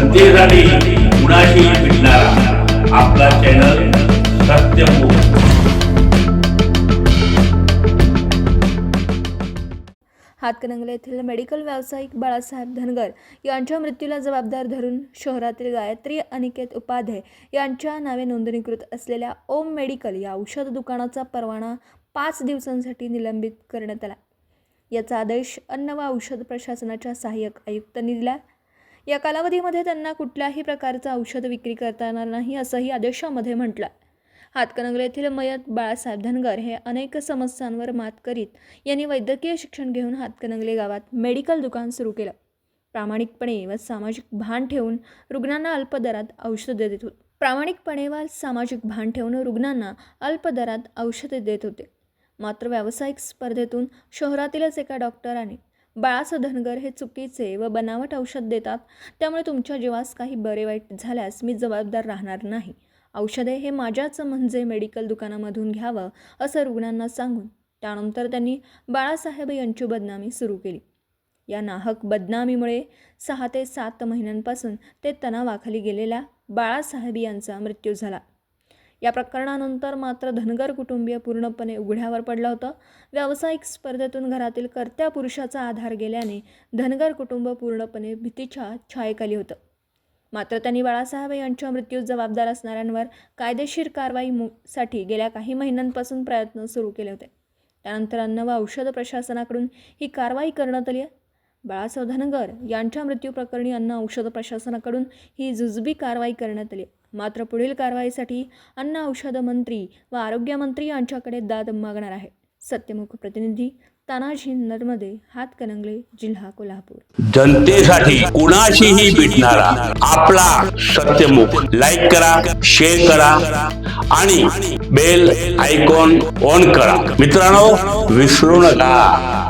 जनतेसाठी कुणाशी भेटणारा. आपला चॅनल सत्यमुख हातकणंगले येथील मेडिकल व्यावसायिक बाळासाहेब धनगर यांच्या मृत्यूला जबाबदार धरून शहरातील गायत्री अनिकेत उपाध्ये यांच्या नावे नोंदणीकृत असलेल्या ओम मेडिकल या औषध दुकानाचा परवाना पाच दिवसांसाठी निलंबित करण्यात आला. याचा आदेश अन्न व औषध प्रशासनाच्या सहाय्यक आयुक्तांनी दिला. या कालावधीमध्ये त्यांना कुठल्याही प्रकारचं औषध विक्री करता येणार नाही असंही आदेशामध्ये म्हटलं आहे हातकणंगले येथील मयत बाळासाहेब धनगर हे अनेक समस्यांवर मात करीत यांनी वैद्यकीय शिक्षण घेऊन हातकणंगले गावात मेडिकल दुकान सुरू केलं. प्रामाणिकपणे व सामाजिक भान ठेवून रुग्णांना अल्प दरात औषध देत होते. प्रामाणिकपणे व सामाजिक भान ठेवून रुग्णांना अल्प दरात औषधे देत होते. मात्र व्यावसायिक स्पर्धेतून शहरातीलच एका डॉक्टराने बाळाचं धनगर हे चुकीचे व बनावट औषध देतात त्यामुळे तुमच्या जीवास काही बरे वाईट झाल्यास मी जबाबदार राहणार नाही. औषधे हे माझ्याच म्हणजे मेडिकल दुकानामधून घ्यावं असं रुग्णांना सांगून त्यानंतर त्यांनी बाळासाहेब यांची बदनामी सुरू केली. या नाहक बदनामीमुळे सहा ते सात महिन्यांपासून ते तणावाखाली गेलेल्या बाळासाहेब यांचा मृत्यू झाला. या प्रकरणानंतर मात्र धनगर कुटुंबीय पूर्णपणे उघड्यावर पडलं होतं. व्यावसायिक स्पर्धेतून घरातील कर्त्या पुरुषाचा आधार गेल्याने धनगर कुटुंब पूर्णपणे भीतीच्या छायेखाली होतं. मात्र त्यांनी बाळासाहेब यांच्या मृत्यूस जबाबदार असणाऱ्यांवर कायदेशीर कारवाई साठी गेल्या काही महिन्यांपासून प्रयत्न सुरू केले होते. त्यानंतर अन्न व औषध प्रशासनाकडून ही कारवाई करण्यात आली आहे. बाळासाहेब धनगर यांच्या मृत्यूप्रकरणी अन्न औषध प्रशासनाकडून ही जुजबी कारवाई करण्यात आली मात्र पुढील कारवाईसाठी अन्न औषध मंत्री व आरोग्यमंत्री यांच्याकडे दाद मागणार आहे. सत्यमुख प्रतिनिधी तानाजी नर्मदे हातकणंगले जिल्हा कोल्हापूर. जनतेसाठी कुणाशीही भेटणारा आपला सत्यमुख लाईक करा शेअर करा आणि बेल आयकॉन ऑन करा. मित्रांनो विसरू नका.